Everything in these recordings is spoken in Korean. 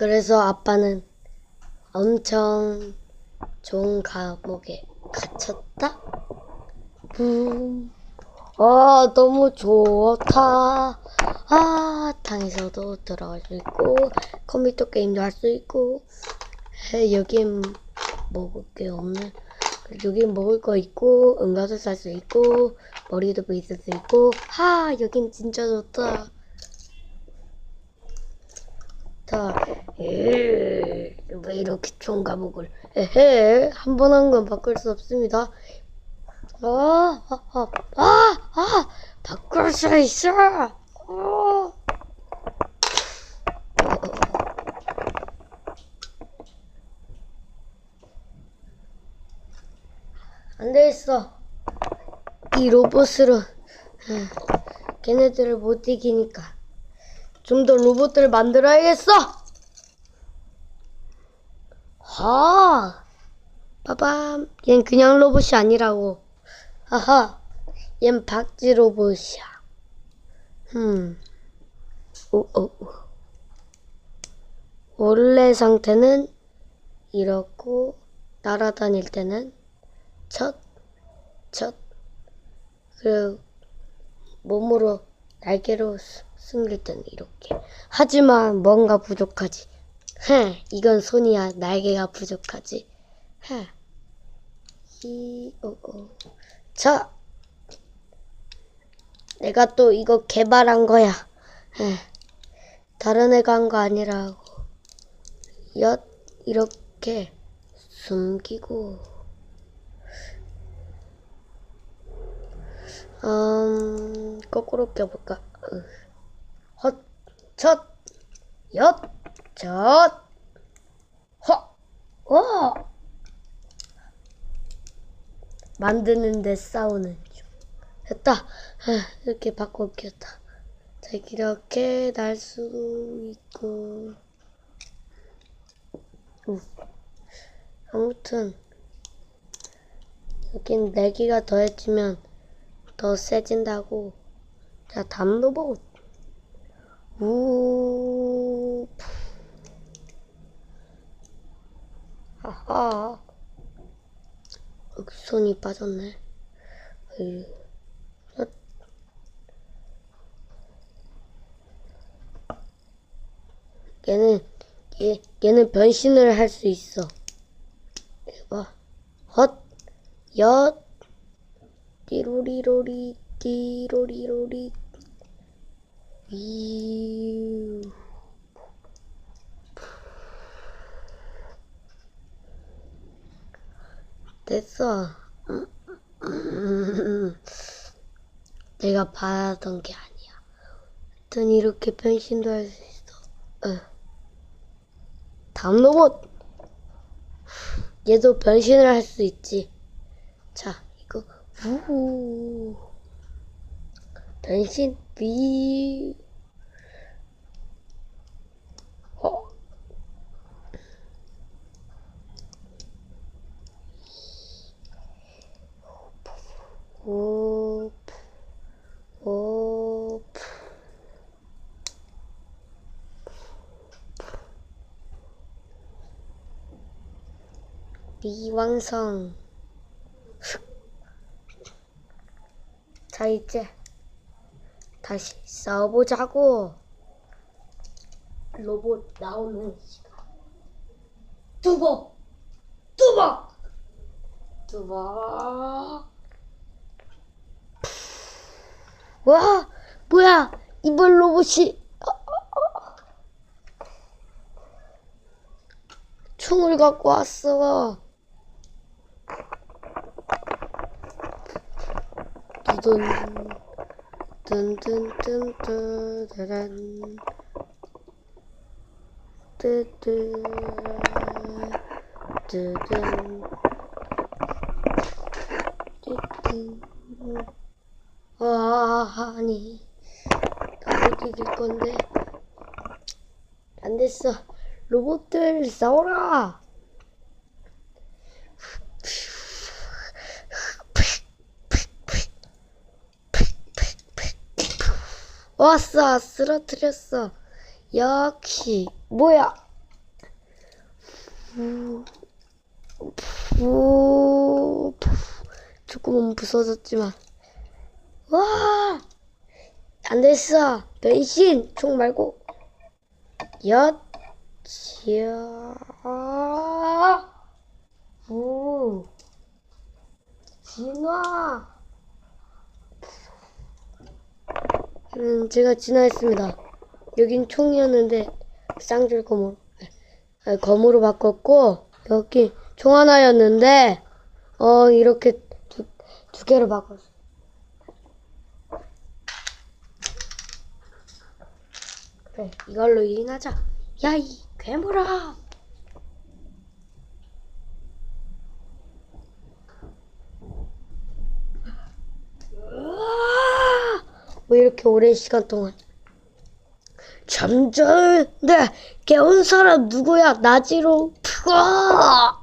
그래서 아빠는 엄청 좋은 감옥에 갇혔다. 음, 아, 너무 좋다. 아, 방에서도 들어갈 수 있고, 컴퓨터 게임도 할 수 있고, 에, 여긴 먹을 게 없네. 여긴 먹을 거 있고, 응가도 살 수 있고, 머리도 빗을 수 있고, 하, 여긴 진짜 좋다. 자, 에, 왜 이렇게 좋은 감옥을, 에헤, 한 번 한 건 바꿀 수 없습니다. 아, 아, 아, 아, 아, 바꿀 수 있어. 어. 안 되겠어. 이 로봇으로 에, 걔네들을 못 이기니까 좀 더 로봇들을 만들어야겠어. 하, 빠밤. 얜 그냥 로봇이 아니라고. 하하, 얜 박쥐 로봇이야. 음, 오, 오, 오. 원래 상태는 이렇고 날아다닐 때는 첫, 첫, 그리고 몸으로 날개로 스- 숨길 때는 이렇게. 하지만 뭔가 부족하지. 헤, 이건 손이야. 날개가 부족하지. 헤. 이, 오, 오. 자, 내가 또 이거 개발한 거야. 헤. 다른 애가 한 거 아니라고. 엿, 이렇게 숨기고. 음, 거꾸로 껴볼까? 으. 헛, 첫, 엿, 젖, 허, 어. 만드는데 싸우는 중. 됐다. 아, 이렇게 바꿔 꼈다. 자, 이렇게 날 수 있고. 음. 아무튼, 여긴 내기가 더해지면 더 세진다고. 자, 담로봇. 우. 어, 손이 빠졌네. 얘는 얘 얘는 변신을 할 수 있어. 이봐. 헛. 엿. 띠로리로리 띠로리로리 이 됐어. 내가 바라던 게 아니야. 하여튼 이렇게 변신도 할 수 있어. 어. 다음 로봇. 얘도 변신을 할 수 있지. 자, 이거 우 변신 비. 어. 오, 오, 미완성. 자, 이제 다시 싸워보자고. 로봇 나오는 시간. 두벅! 두벅! 두벅! 와, 뭐야? 이번 로봇이 어, 어, 어. 총을 갖고 왔어. 두둔, 든든든든, 다란, 뜨뜨, 뜨든, 뜨든. 아, 아니. 나못 이길 건데. 안 됐어. 로봇들 싸워라. 왔어. 쓰러뜨렸어. 역시. 뭐야. 부, 부, 부. 조금은 부서졌지만. 와! 안 됐어. 변신! 총 말고. 엿, 지야, 부, 진화. 음, 제가 진화했습니다. 여긴 총이었는데, 쌍줄 검으로, 아, 검으로 바꿨고, 여기 총 하나였는데, 어, 이렇게 두, 두 개로 바꿨어. 그래, 이걸로 이행하자. 야, 이 괴물아! 우와! 왜 이렇게 오랜 시간 동안. 잠자는데 깨운 사람 누구야? 나지로 푸어!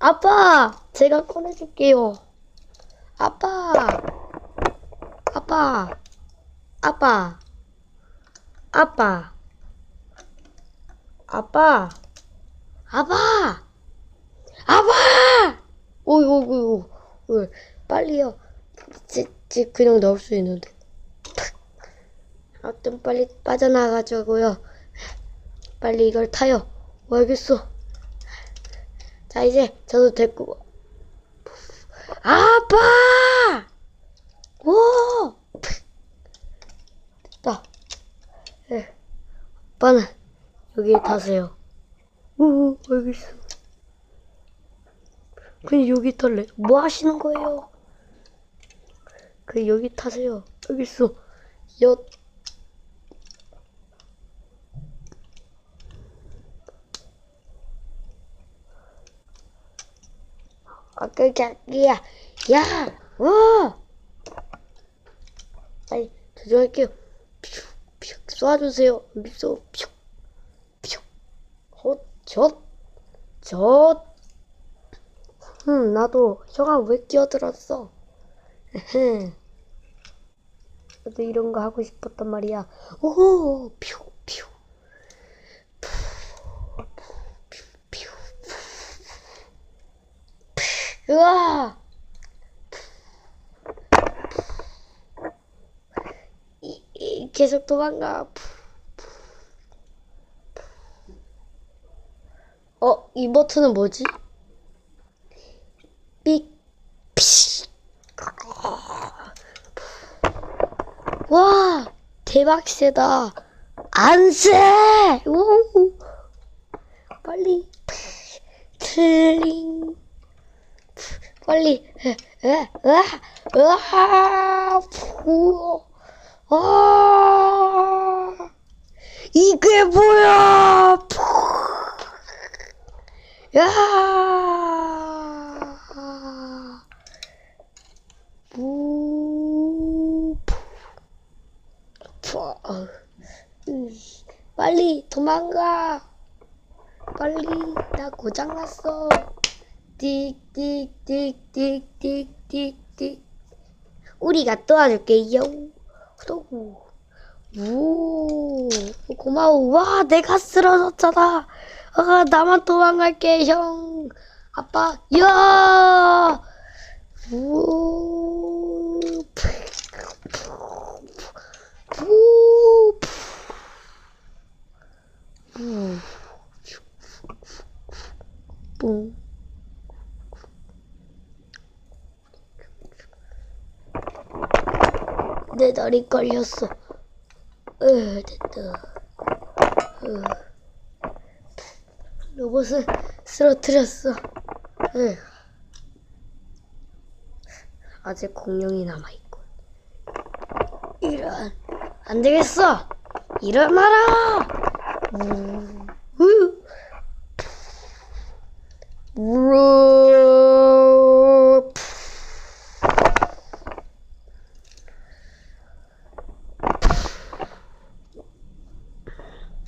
아빠 제가 꺼내줄게요. 아빠 아빠 아빠 아빠 아빠 아빠 아빠! 오이 오이 오이 빨리요 지, 지 그냥 넣을 수 있는데. 아무튼 빨리 빠져나가자고요. 빨리 이걸 타요. 어, 알겠어. 자 이제 저도 데리고 아빠! 오! 됐다. 네. 아빠는 여기 타세요. 오 알겠어. 그냥 여기 탈래? 뭐 하시는 거예요 그 여기 타세요 알겠어 엿 아, 깜짝이야. 야, 어! 빨리 조정할게요. 퓨, 퓨, 쏴주세요. 미소, 퓨, 퓨. 헛, 젖, 젖. 흠, 나도 형아 왜 끼어들었어? 나도 이런 거 하고 싶었단 말이야. 오, 퓨, 퓨. 퓨, 퓨. 으아! 이, 이, 계속 도망가. 어, 이 버튼은 뭐지? 삑, 피. 와, 대박 세다. 안 세! 오! 빨리. 틀링. 빨리 에, 에, 으아, 으아, 푸, 아, 이게 뭐야? 푸, 야, 푸, 푸, 푸, 음, 빨리 도망가. 빨리 나 고장 났어. 띡띡띡띡띡띡띡 우리가 도와줄게요. 또우 고마워. 와 내가 쓰러졌잖아. 아 나만 도망갈게 형. 아빠 야. 우. 우. 우. 뿡. 내 다리 걸렸어. 으, 됐다. 으. 로봇을 쓰러뜨렸어. 으. 아직 공룡이 남아있군. 이런. 안 되겠어! 일어나라! 우, 우. 우.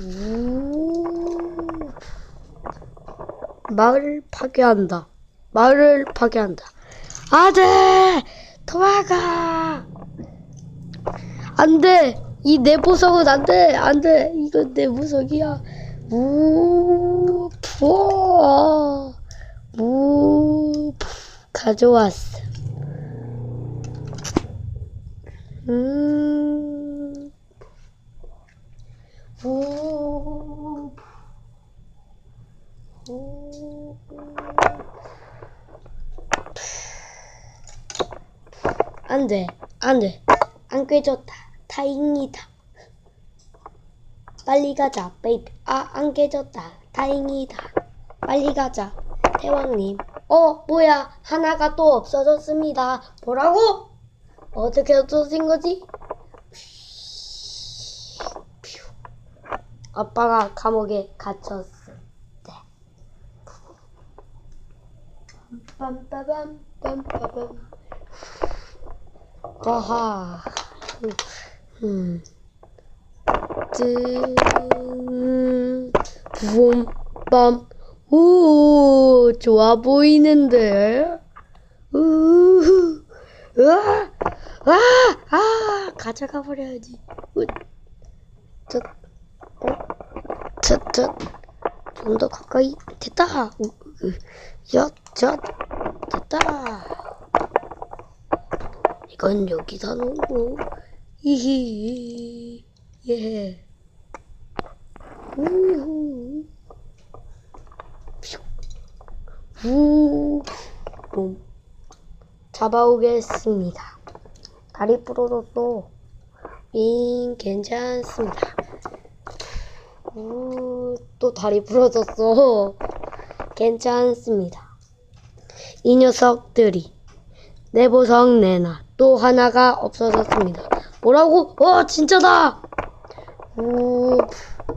우. 마을을 파괴한다. 마을을 파괴한다. 안돼! 도망가! 안돼! 이 내 보석은 안돼! 안돼! 이건 내 보석이야. 우, 푸어, 우, 푸, 가져왔어. 음, 우, 우, 안 돼, 안 돼. 안 깨졌다. 다행이다. 빨리 가자, 베이비. 아, 안 깨졌다. 다행이다. 빨리 가자. 대왕님. 어, 뭐야. 하나가 또 없어졌습니다. 뭐라고? 어떻게 없어진 거지? 퓨. 아빠가 감옥에 갇혔을 때. 빰빠밤, 빰빠밤. 아하. 음. 뜨, 붐, 빰. 오, 좋아 보이는데? 우후, 으아, 아, 아, 가져가 버려야지. 우, 저, 어, 저, 저, 좀더 가까이. 됐다. 우, 으, 야, 자, 됐다. 이건 여기다 놓고, 히히, 예. 우후. 우, 음. 잡아오겠습니다. 다리 부러졌어. 빙, 괜찮습니다. 우, 또 다리 부러졌어. 괜찮습니다. 이 녀석들이 내보성 내놔. 또 하나가 없어졌습니다. 뭐라고? 어, 진짜다! 우,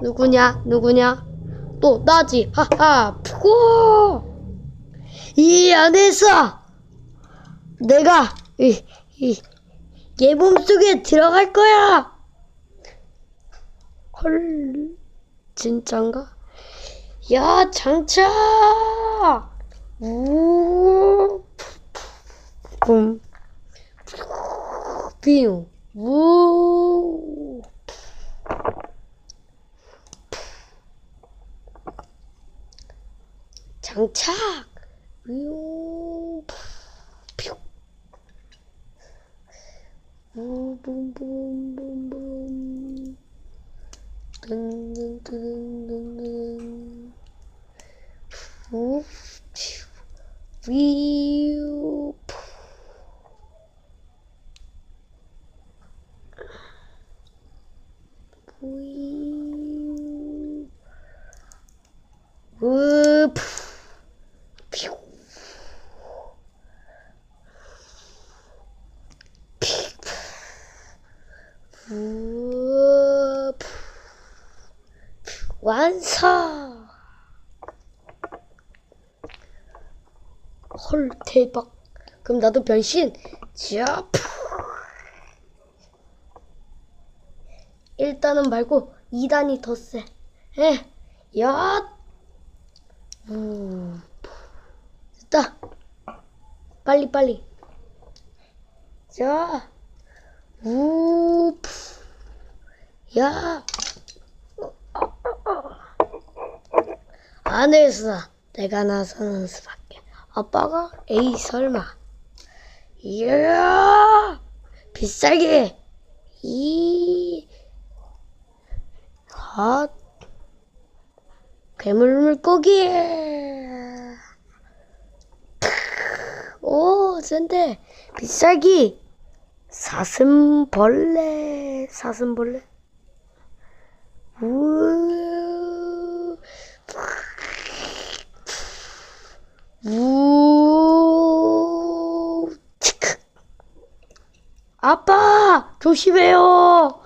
누구냐? 누구냐? 또 나지. 하하. 푸고! 이 안에서 내가 이, 이, 얘 몸속에 들어갈 거야. 헐, 진짠가? 야, 장착! 우, 붐, 빙, 우. 장착! 우, 퓨. 우붐붐붐붐. 든든든든든. 우, 퓨. 위우, 푸. 위우. 우, 푸. 퓨. 우, 푸. 완성! 헐, 대박. 그럼 나도 변신. 자, 푸. 일단은 말고 2단이 더 세. 에, 야, 우, 됐다. 빨리 빨리. 자, 우, 푸. 야. 안 했어. 내가 나서는 수밖에. 아빠가 에이 설마. 이야 비싸게 이 핫. 괴물 물고기. 오, 센데. 비싸기. 사슴벌레. 사슴벌레. 우. 우. 치크. 아빠, 조심해요.